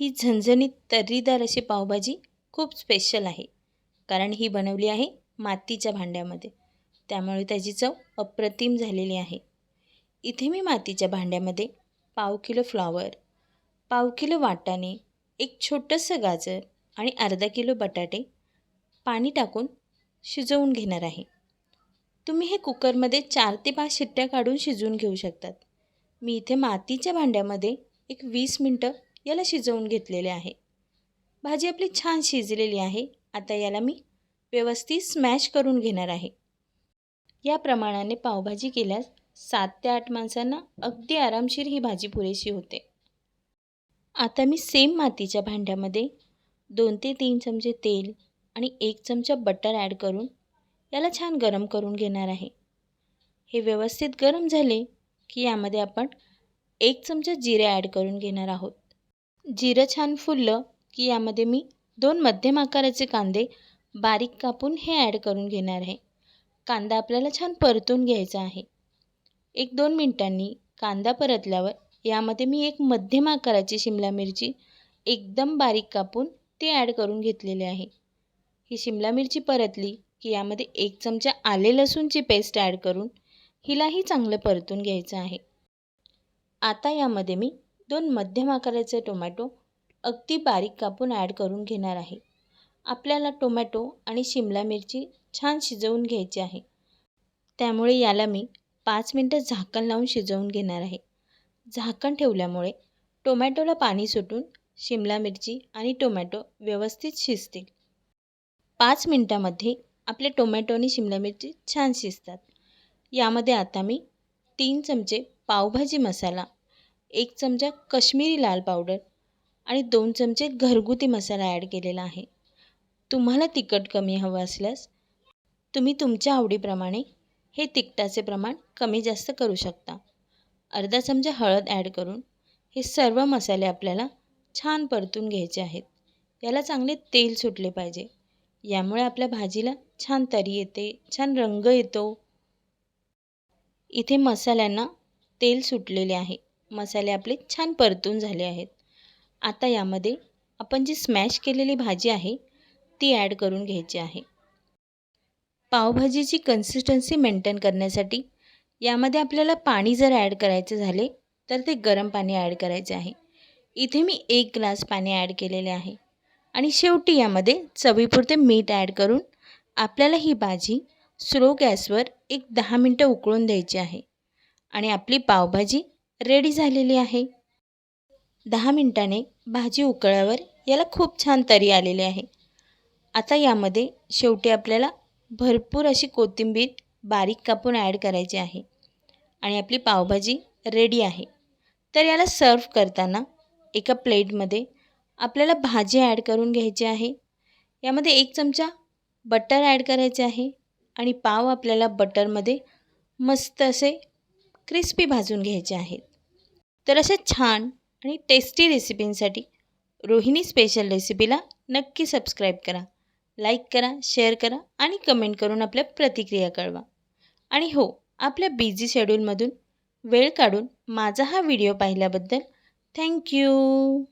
ही झणझणीत तर्रीदार अशी पावभाजी खूप स्पेशल आहे. कारण ही बनवली आहे मातीच्या भांड्यामध्ये. त्यामुळे त्याची चव अप्रतिम झालेली आहे. इथे मी मातीच्या भांड्यामध्ये पाव किलो फ्लॉवर पाव किलो वाटाणे एक छोटंसं गाजर आणि अर्धा किलो बटाटे पाणी टाकून शिजवून घेणार आहे. तुम्ही हे कुकरमध्ये चार ते पाच शिट्ट्या काढून शिजवून घेऊ शकतात. मी इथे मातीच्या भांड्यामध्ये एक वीस मिनटं याला शिजवून घेतलेले आहे. भाजी आपली छान शिजलेली आहे. आता याला मी व्यवस्थित स्मॅश करून घेणार आहे. या प्रमाणाने पावभाजी केल्यास सात ते आठ माणसांना अगदी आरामशीर ही भाजी पुरेशी होते. आता मी सेम मातीच्या भांड्यामध्ये दोन ते तीन चमचे तेल आणि एक चमचा बटर ॲड करून याला छान गरम करून घेणार आहे. हे व्यवस्थित गरम झाले की यामध्ये आपण एक चमचा जिरे ॲड करून घेणार आहोत. जिरं छान फुललं की यामध्ये मी दोन मध्यम आकाराचे कांदे बारीक कापून हे ॲड करून घेणार आहे. कांदा आपल्याला छान परतून घ्यायचा आहे. एक दोन मिनटांनी कांदा परतल्यावर यामध्ये मी एक मध्यम आकाराची शिमला मिरची एकदम बारीक कापून ते ॲड करून घेतलेले आहे. ही शिमला मिरची परतली की यामध्ये एक चमचा आले लसूणची पेस्ट ॲड करून हिलाही चांगलं परतून घ्यायचं आहे. आता यामध्ये मी दोन मध्यम आकाराचे टोमॅटो अगदी बारीक कापून ॲड करून घेणार आहे. आपल्याला टोमॅटो आणि शिमला मिरची छान शिजवून घ्यायची आहे. त्यामुळे याला मी पाच मिनटं झाकण लावून शिजवून घेणार आहे. झाकण ठेवल्यामुळे टोमॅटोला पाणी सुटून शिमला मिरची आणि टोमॅटो व्यवस्थित शिजतील. पाच मिनटामध्ये आपले टोमॅटो आणि शिमला मिरची छान शिजतात. यामध्ये आता मी तीन चमचे पावभाजी मसाला एक चमचा कश्मीरी लाल पावडर आणि दोन चमचे घरगुती मसाला ॲड केलेला आहे. तुम्हाला तिखट कमी हवं असल्यास तुम्ही तुमच्या आवडीप्रमाणे हे तिखटाचे प्रमाण कमी जास्त करू शकता. अर्धा चमचा हळद ॲड करून हे सर्व मसाले आपल्याला छान परतून घ्यायचे आहेत. याला चांगले तेल सुटले पाहिजे. यामुळे आपल्या भाजीला छान तरी येते छान रंग येतो. इथे मसाल्यांना तेल सुटलेले आहे. मसाले आपले छान परतून झाले आहेत. आता यामध्ये आपण जी स्मॅश केलेली भाजी आहे ती ॲड करून घ्यायची आहे. पावभाजीची कन्सिस्टन्सी मेंटेन करण्यासाठी यामध्ये आपल्याला पाणी जर ॲड करायचे झाले तर ते गरम पाणी ॲड करायचे आहे. इथे मी एक ग्लास पाणी ॲड केलेले आहे. आणि शेवटी यामध्ये चवीपुरते मीठ ॲड करून आपल्याला ही भाजी स्लो गॅसवर एक दहा मिनटं उकळून द्यायची आहे. आणि आपली पावभाजी रेडी झालेली आहे. दहा मिनटाने भाजी उकळल्यावर याला खूप छान तरी आलेली आहे. आता यामध्ये शेवटी आपल्याला भरपूर अशी कोथिंबीर बारीक कापून ॲड करायची आहे आणि आपली पावभाजी रेडी आहे. तर याला सर्व करताना एका प्लेटमध्ये आपल्याला भाजी ॲड करून घ्यायची आहे. यामध्ये एक चमचा बटर ॲड करायचे आहे आणि पाव आपल्याला बटरमध्ये मस्त असे क्रिस्पी भाजून घ्यायचे आहेत. तर अशा छान आणि टेस्टी रेसिपींसाठी रोहिणी स्पेशल रेसिपीला नक्की सबस्क्राईब करा. लाईक करा शेअर करा आणि कमेंट करून आपल्या प्रतिक्रिया कळवा. आणि हो आपल्या बिझी शेड्यूलमधून वेळ काढून माझा हा व्हिडिओ पाहिल्याबद्दल थँक्यू